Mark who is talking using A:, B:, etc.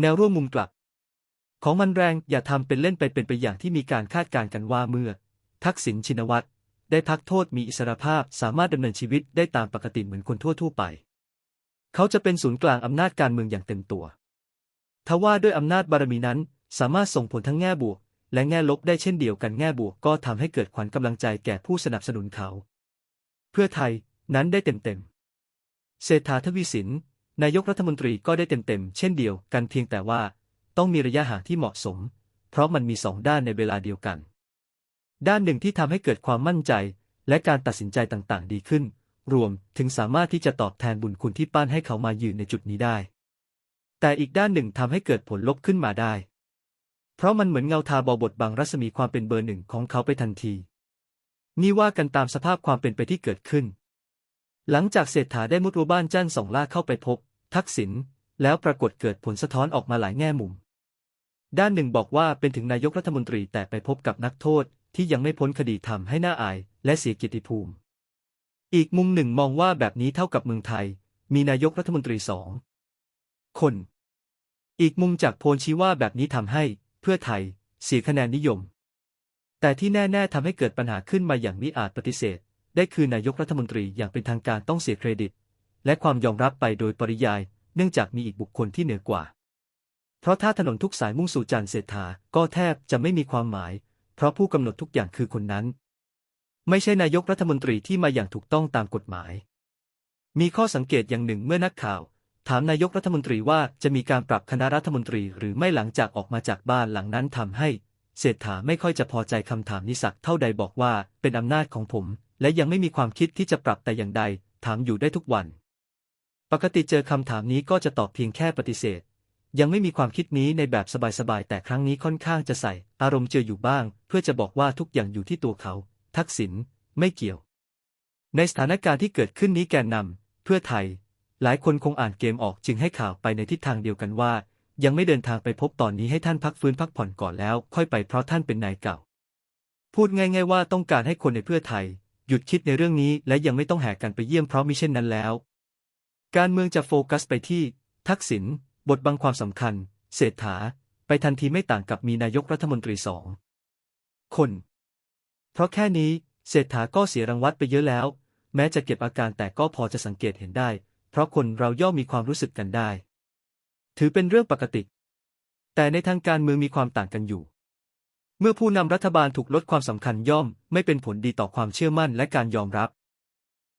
A: แนวร่วมมุมกลับ ของมันแรงอย่าทำเป็นเล่นไปเป็นไปอย่างที่มีการคาดการณ์กันว่าเมื่อ ทักษิณชินวัตรได้พักโทษมีอิสรภาพสามารถดำเนินชีวิตได้ตามปกติเหมือนคนทั่ว ๆ ไป เขาจะเป็นศูนย์กลางอำนาจการเมืองอย่างเต็มตัว ทว่าด้วยอำนาจบารมีนั้น สามารถส่งผลทั้งแง่บวก และแง่ลบได้เช่นเดียวกันแง่บวกก็ทำให้เกิดขวัญกำลังใจแก่ผู้สนับสนุนเขา เพื่อไทยนั้นได้เต็มๆเศรษฐาทวีสิน นายกรัฐมนตรีก็ได้เต็มๆ เช่นเดียวกันเพียงแต่ว่า ต้องมีระยะห่างที่เหมาะสม เพราะมันมีสองด้านในเวลาเดียวกัน ด้านหนึ่งที่ทำให้เกิดความมั่นใจ และการตัดสินใจต่างๆ ดีขึ้น รวมถึงสามารถที่จะตอบแทนบุญคุณที่ปั้นให้เขามายืนในจุดนี้ได้ แต่อีกด้านหนึ่งทำให้เกิดผลลบขึ้นมาได้ เพราะมันเหมือนเงาทาบอบทบังรัศมีความเป็นเบอร์หนึ่งของเขาไปทันที นี่ว่ากันตามสภาพความเป็นไปที่เกิดขึ้น หลังจากเศรษฐาได้มุดรั้วบ้านจ้านสองล่าเข้าไปพบ ทักษิณแล้วปรากฏเกิดผลสะท้อนออกมาหลายแง่มุม ด้านหนึ่งบอกว่าเป็นถึงนายกรัฐมนตรีแต่ไปพบกับนักโทษที่ยังไม่พ้นคดีทำให้หน้าอาย และเสียกียรติภูมิ อีกมุมหนึ่งมองว่าแบบนี้เท่ากับเมืองไทย มีนายกรัฐมนตรีสองคน อีกมุมจากโพลชี้ว่าแบบนี้ทำให้ เพื่อไทย เสียคะแนนนิยม แต่ที่แน่ๆทำให้เกิดปัญหาขึ้นมาอย่างมิอาจปฏิเสธ ได้คือนายกรัฐมนตรีอย่างเป็นทางการต้องเสียเครดิต และความยอมรับไปโดยปริยาย เนื่องจากมีอีกบุคคลที่เหนือกว่า เพราะถ้าถนนทุกสายมุ่งสู่จันเศรษฐาก็แทบจะไม่มีความหมาย เพราะผู้กำหนดทุกอย่างคือคนนั้น ไม่ใช่นายกรัฐมนตรีที่มาอย่างถูกต้องตามกฎหมาย มีข้อสังเกตอย่างหนึ่งเมื่อนักข่าว ถามนายกรัฐมนตรีว่าจะมีการปรับคณะรัฐมนตรีหรือไม่หลังจากออกมาจากบ้านหลังนั้นทำให้เศรษฐาไม่ค่อยจะพอใจคำถามนิสักเท่าใดบอกว่าเป็นอำนาจของผม และยังไม่มีความคิดที่จะปรับแต่อย่างใด ถามอยู่ได้ทุกวัน ปกติเจอคำถามนี้ก็จะตอบเพียงแค่ปฏิเสธ ยังไม่มีความคิดนี้ในแบบสบายๆ แต่ครั้งนี้ค่อนข้างจะใส่ อารมณ์เจออยู่บ้าง เพื่อจะบอกว่าทุกอย่างอยู่ที่ตัวเขา ทักษิณไม่เกี่ยว ในสถานการณ์ที่เกิดขึ้นนี้แกนนำเพื่อไทย หลายคนคงอ่านเกมออกจึงให้ข่าวไปในทิศทางเดียวกันว่า ยังไม่เดินทางไปพบตอนนี้ให้ท่านพักฟื้นพักผ่อนก่อนแล้ว ค่อยไปเพราะท่านเป็นนายเก่า พูดง่าย ๆ ว่าต้องการให้คนในเพื่อไทย หยุดคิดในเรื่องนี้และยังไม่ต้องแห่กันไปเยี่ยมเพราะมิเช่นนั้นแล้ว การเมืองจะโฟกัสไปที่ ทักษิณบทบังความสำคัญ เศรษฐา ไปทันทีไม่ต่างกับมีนายกรัฐมนตรีสองคน เพราะแค่นี้เศรษฐาก็เสียรางวัลไปเยอะแล้ว แม้จะเก็บอาการแต่ก็พอจะสังเกตเห็นได้ เพราะคนเราย่อมมีความรู้สึกกันได้ ถือเป็นเรื่องปกติ แต่ในทางการเมืองมีความต่างกันอยู่ เมื่อผู้นำรัฐบาลถูกลดความสำคัญย่อม ไม่เป็นผลดีต่อความเชื่อมั่นและการยอมรับ